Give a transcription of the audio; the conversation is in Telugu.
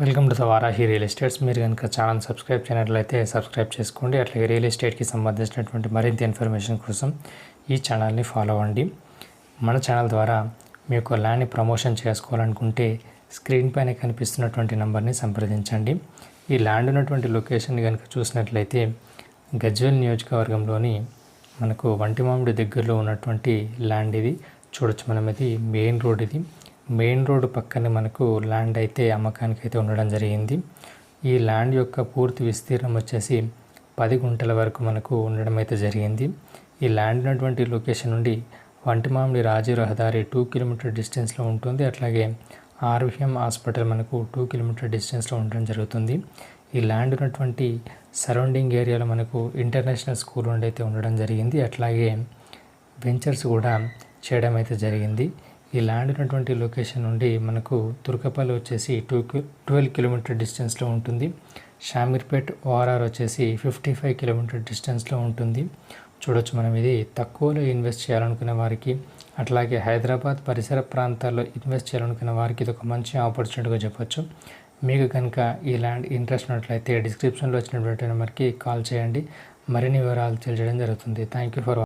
Welcome to Varahi real estates. మీరు కనుక ఛానల్ సబ్స్క్రైబ్ చేయనట్లయితే సబ్స్క్రైబ్ చేసుకోండి. అట్లాగే రియల్ ఎస్టేట్కి సంబంధించినటువంటి మరింత ఇన్ఫర్మేషన్ కోసం ఈ ఛానల్ని ఫాలో అవ్వండి. మన ఛానల్ ద్వారా మీ యొక్క ల్యాండ్ని ప్రమోషన్ చేసుకోవాలనుకుంటే స్క్రీన్ పైన కనిపిస్తున్నటువంటి నెంబర్ని సంప్రదించండి. ఈ ల్యాండ్ ఉన్నటువంటి లొకేషన్ కనుక చూసినట్లయితే గజ్వెల్ నియోజకవర్గంలోని మనకు వంటిమామిడి దగ్గరలో ఉన్నటువంటి ల్యాండ్ ఇది. చూడొచ్చు మనం ఇది మెయిన్ రోడ్ ఇది. మెయిన్ రోడ్ పక్కనే మనకు ల్యాండ్ అయితే అమ్మకానికి అయితే ఉండడం జరిగింది. ఈ ల్యాండ్ యొక్క పూర్తి విస్తీర్ణం వచ్చేసి పది గుంటల వరకు మనకు ఉండడం అయితే జరిగింది. ఈ ల్యాండ్ ఉన్నటువంటి లొకేషన్ నుండి వంటిమామిడి రాజీ రహదారి టూ కిలోమీటర్ డిస్టెన్స్లో ఉంటుంది. అట్లాగే ఆర్విఎం హాస్పిటల్ మనకు టూ కిలోమీటర్ డిస్టెన్స్లో ఉండడం జరుగుతుంది. ఈ ల్యాండ్ ఉన్నటువంటి సరౌండింగ్ ఏరియాలో మనకు ఇంటర్నేషనల్ స్కూల్ నుండి అయితే ఉండడం జరిగింది. అట్లాగే వెంచర్స్ కూడా చేయడం అయితే జరిగింది. ఈ ల్యాండ్ ఉన్నటువంటి లొకేషన్ నుండి మనకు తుర్కపల్లి వచ్చేసి టూ ట్వెల్వ్ కిలోమీటర్ డిస్టెన్స్లో ఉంటుంది. షామీర్పేట్ ఓఆర్ఆర్ వచ్చేసి ఫిఫ్టీ ఫైవ్ కిలోమీటర్ డిస్టెన్స్లో ఉంటుంది. చూడొచ్చు మనం ఇది తక్కువలో ఇన్వెస్ట్ చేయాలనుకునే వారికి అట్లాగే హైదరాబాద్ పరిసర ప్రాంతాల్లో ఇన్వెస్ట్ చేయాలనుకునే వారికి ఇది ఒక మంచి ఆపర్చునిటీగా చెప్పొచ్చు. మీకు కనుక ఈ ల్యాండ్ ఇంట్రెస్ట్ ఉన్నట్లయితే డిస్క్రిప్షన్లో వచ్చినటువంటి నెంబర్కి కాల్ చేయండి. మరిన్ని వివరాలు తెలియజేయడం జరుగుతుంది. Thank you for